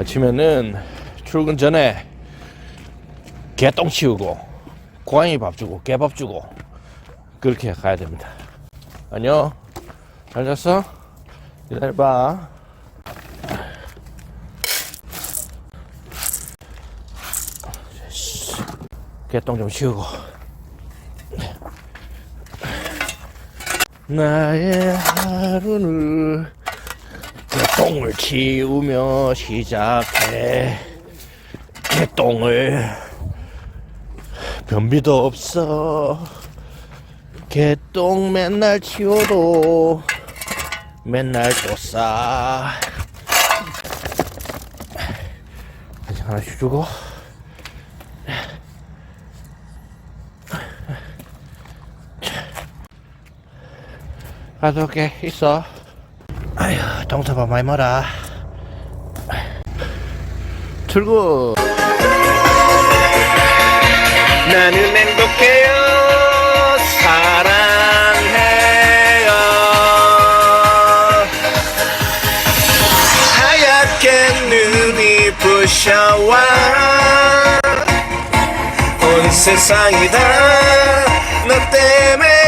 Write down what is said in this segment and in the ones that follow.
아침에는 출근 전에 개똥 치우고 고양이 밥 주고 개밥 주고 그렇게 가야 됩니다. 안녕. 잘 잤어? 기다려봐. 개똥 좀 치우고. 나의 하루는 개 똥을 치우며 시작해. 개똥을 변비도 없어. 개똥 맨날 치워도 맨날 또 싸. 아직 하나씩 주고. 가져올게 있어. 동서봐 많이 멀어. 출근. 나는 행복해요. 사랑해요. 하얗게 눈이 부셔와 온 세상이 다 너 때문에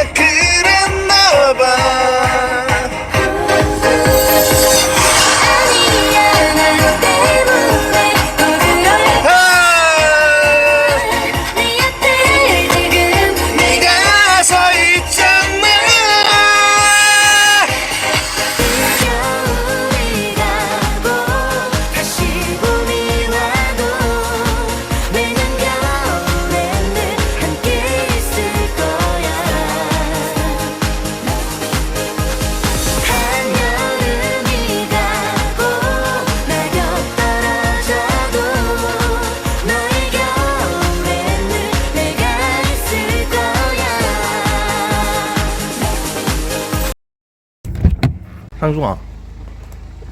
상중아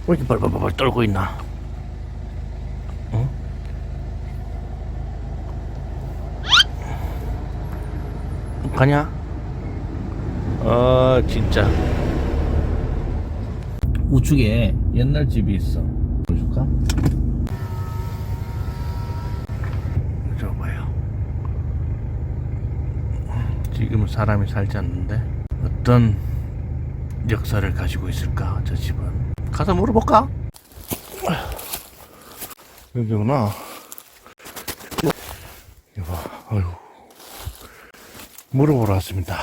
왜 이렇게 벌벌벌 떨고 있나 응? 가냐? 아 진짜 우측에 옛날 집이 있어 보여줄까? 저 봐요 지금 은 사람이 살지 않는데 어떤 역사를 가지고 있을까 저 집은. 가서 물어볼까? 여기구나? 이거 봐 아유 물어보러 왔습니다.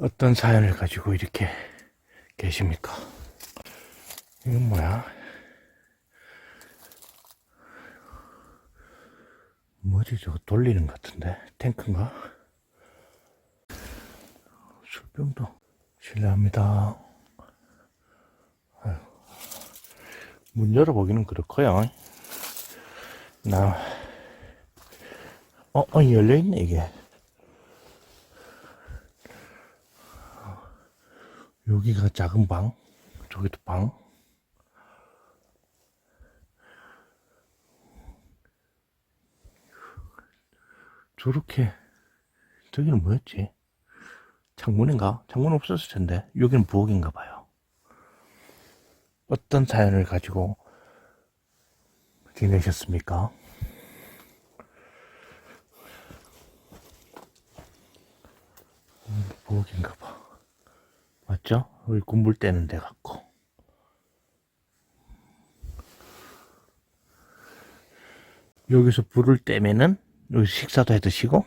어떤 사연을 가지고 이렇게 계십니까? 이건 뭐야? 뭐지 저거 돌리는 것 같은데? 탱크인가 술병도 실례합니다. 아유, 문 열어보기는 그렇고요. 나, 어, 어, 열려있네, 이게. 여기가 작은 방, 저기도 방. 저렇게, 저기는 뭐였지? 창문인가? 창문 없었을 텐데 여기는 부엌인가 봐요. 어떤 사연을 가지고 지내셨습니까? 음, 부엌인가 봐. 맞죠? 여기 군불 떼는 데 같고. 여기서 불을 떼면은 여기 식사도 해 드시고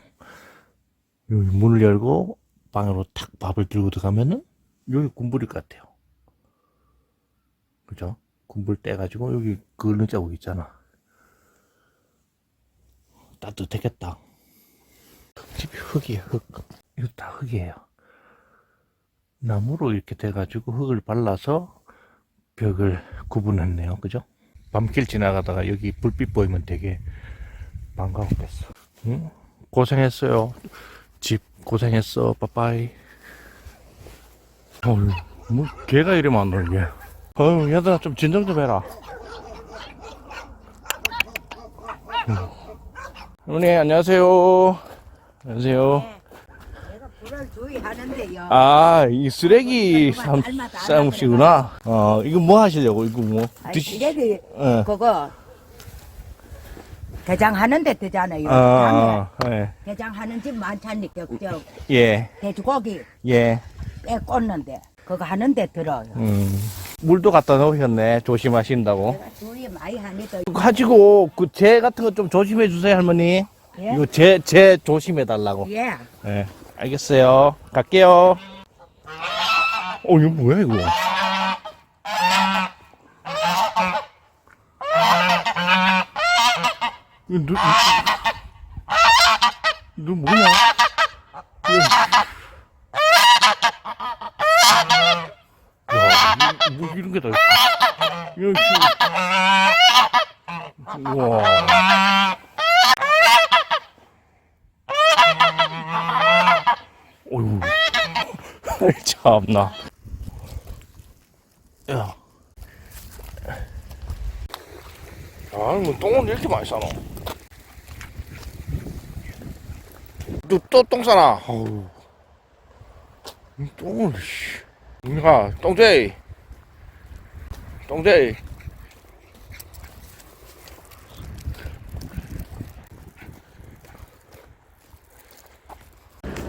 여기 문을 열고 방으로 탁 밥을 들고 들어가면은 여기 군불일 것 같아요. 그죠? 군불 떼가지고 여기 그을는 자국 있잖아. 따뜻했겠다. 집이 흙이에요, 흙. 이거 다 흙이에요. 나무로 이렇게 돼가지고 흙을 발라서 벽을 구분했네요. 그죠? 밤길 지나가다가 여기 불빛 보이면 되게 반가웠겠어. 응? 고생했어요. 집 고생했어. 빠빠이. 어휴, 뭐 개가 이리 많노 이게. 어휴, 얘들아 좀 진정 좀 해라. 어머니 안녕하세요. 안녕하세요. 아, 이 쓰레기 쌈, 안 쌈시구나. 어, 이거 뭐 하시려고? 이거 뭐? 아니, 드시, 시래기 어. 그거 대장하는데 되잖아요. 아, 예. 대장하는 집 많잖니까 저 예, 돼지고기 예. 애 꽂는데 그거 하는데 들어요. 음. 물도 갖다 놓으셨네. 조심하신다고. 내가 많이 하니까 가지고, 그, 재 같은 거 좀 조심해 주세요, 할머니. 예? 이거 재, 재 조심해 달라고. 예. 예. 알겠어요. 갈게요. 어, 이거 뭐야, 이거? 누, 너 뭐냐? 야, 뭐, 뭐 이런 게다 씨. 우와. 어휴. 참나. 야. 아니, 뭐, 똥을 이렇게 많이 싸노? 너, 또, 똥 싸나? 어우. 이 똥을, 씨. 야, 똥제이. 똥제이.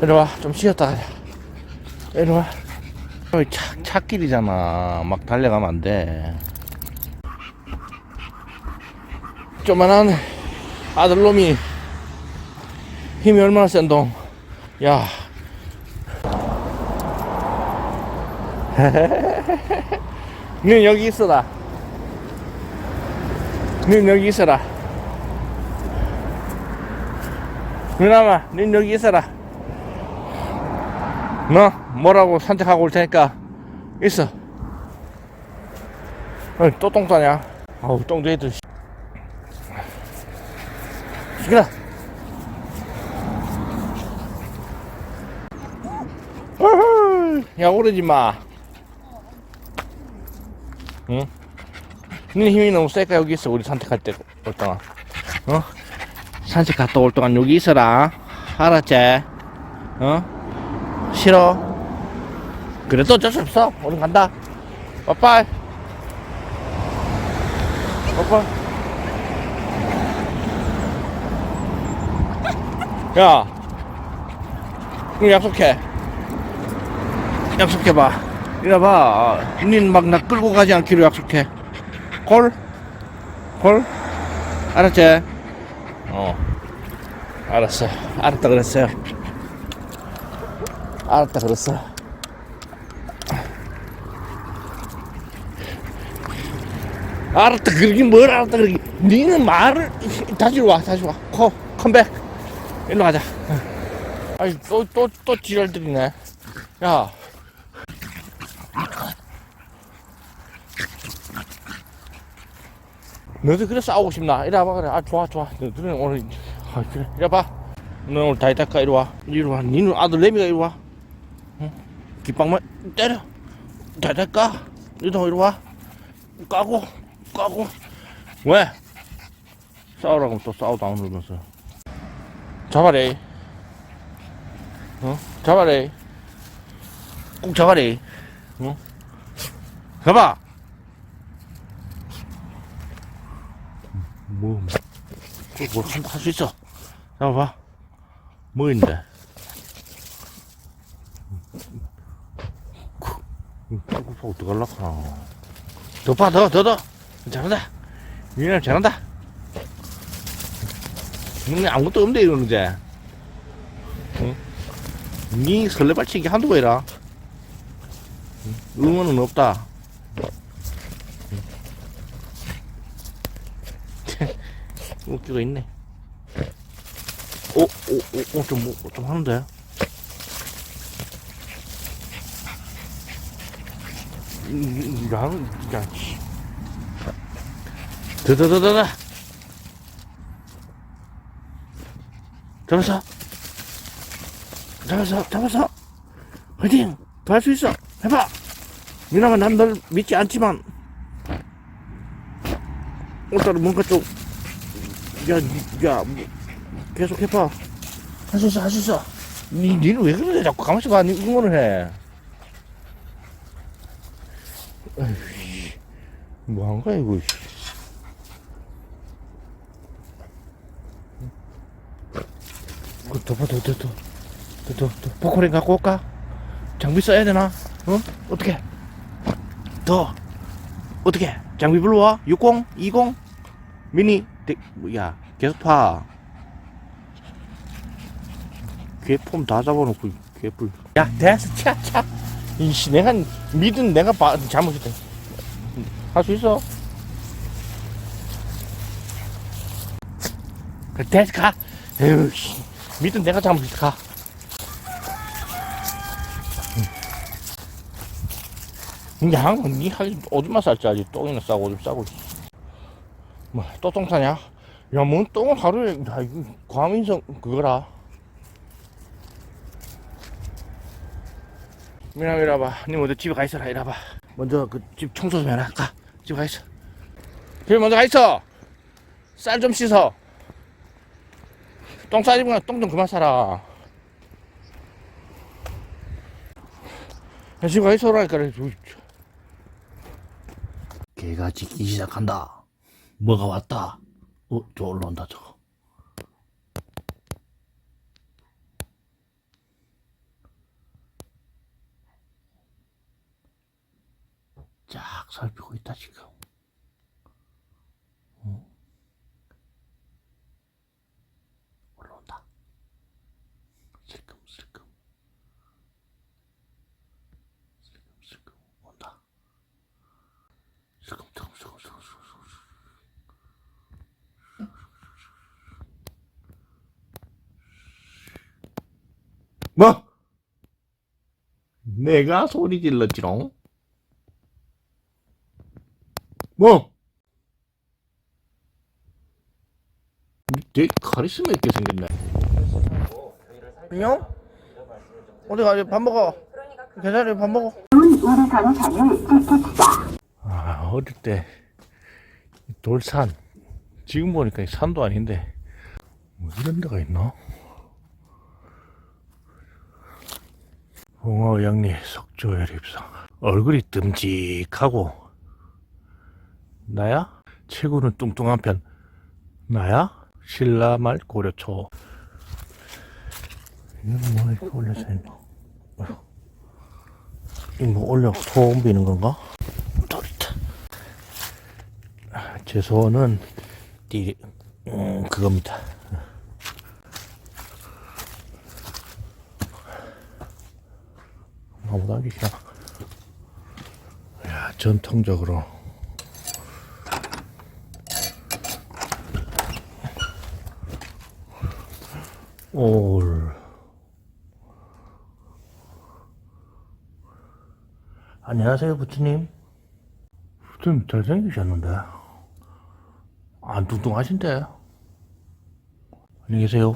이리 와, 좀 쉬었다 가자. 이리 와. 여기 차, 차길이잖아. 막 달려가면 안 돼. 조만한 아들놈이 힘이 얼마나 센동. 야. 넌 여기 있어라. 넌 여기 있어라. 누나마, 넌 여기 있어라. 너 뭐라고 산책하고 올 테니까 있어. 어, 또똥 싸냐? 아우 똥쟁이들. 씨. 시끄러. 어허, 야 오르지 마. 응? 네 힘이 너무 세까 여기 있어 우리 산책할 때 올 동안. 어? 산책 갔다 올 동안 여기 있어라. 알았지? 어? 싫어. 그래도 어쩔 수 없어. 우린 간다. 빠빠이. 빠빠이. 야. 이거 약속해. 약속해봐. 이래봐. 닌 막 나 끌고 가지 않기로 약속해. 콜? 콜? 알았지? 어. 알았어. 알았다 그랬어요. 알았다 그랬어. 알았다 그러긴 뭘 알았다 그러긴 니는 말을 다시 와 다시 와 컴, 컴백 일로 가자 아이 또또 또 지랄들이네 야 너도 그래 싸우고 싶나? 이리 와봐 그래. 아 좋아 좋아. 너들은 오늘 아 그래. 이리 와봐. 너 오늘 다이 닦아 이리 와. 이리 와. 니는 아들 레미가 이리 와. 응? 깃방만 때려. 다이 닦아. 너도 이리 와. 까고 까고. 왜? 싸우라고 또 싸우도 안 그러면서. 잡아래. 어 잡아래. 꼭 잡아래 어 잡아 뭐뭐할 수 있어 잡아봐 뭐 있는데 빨고 어떡할라 카나 더 봐, 더, 더, 더. 잘한다. 니네 잘한다. 너네 아무것도 없는데, 이러는 이제. 응? 니 설레발치기 한두 번이라. 응? 응원은 없다. 응. 웃기가 있네. 오, 오, 오, 오, 좀, 뭐, 좀 하는데? 나는 야, 씨. 더더더더더. 잡았어. 잡았어. 잡았어. 화이팅. 더 할 수 있어. 해봐! 미나가 난 널 믿지 않지만, 오늘따라 뭔가 좀, 야, 야, 뭐, 계속 해봐. 할 수 있어, 할 수 있어. 니, 니는 왜 그러냐? 자꾸 가만히 가, 니 응원을 해. 뭐한 거야, 이거. 그, 덮어, 덮어, 덮어, 덮어, 포크링 갖고 올까? 장비 써야 되나? 어? 어떻게? 더. 어떻게? 장비 불러와? 60? 20? 미니? 데, 뭐, 야, 계속 파. 괴폼 다 잡아놓고 괴뿔 야 됐어 차차 이씨 내가 믿은 내가 바, 잘못했다 할 수 있어 됐어 가 에휴 씨 믿은 내가 잘못했다 가 야, 니 할, 오줌만 쌀지, 아직 똥이나 싸고, 오줌 싸고. 뭐, 또 똥 싸냐? 야, 뭔 똥을 하루에, 야, 이거 과민성, 그거라. 미남 이라봐. 니 먼저 집에 가 있어라, 이라봐. 먼저 그 집 청소 좀 해라. 가. 집에 가 있어. 집에 먼저 가 있어. 쌀 좀 씻어. 똥 싸지 마. 똥좀 그만 싸라. 야, 집에 가 있어라니까. 개가 짖기 시작한다. 뭐가 왔다. 어, 저 올라온다, 저거. 쫙 살피고 있다 지금. 어? 올라온다. 슬금슬금. 슬금슬금 온다. 슬금슬금슬금슬금. 뭐? 내가 소리 질렀지롱? 뭐? 되게 카리스마 있게 생겼네. 안녕? 어디 가지? 밥 먹어. 괜찮아, 밥 먹어. 아, 어릴 때 돌산. 지금 보니까 산도 아닌데 뭐 이런 데가 있나? 홍어 양리 석조열 입상. 얼굴이 듬직하고 나야? 체구는 뚱뚱한 편. 나야? 신라말 고려초. 이건 뭐 이렇게 있나? 이거 뭐 올려 소음 비는 건가? 아, 제 소원은 띠, 음, 그겁니다. 안 계시나? 야, 전통적으로. 올 안녕하세요 부처님. 부처님 잘생기셨는데? 안 뚱뚱하신데? 안녕히 계세요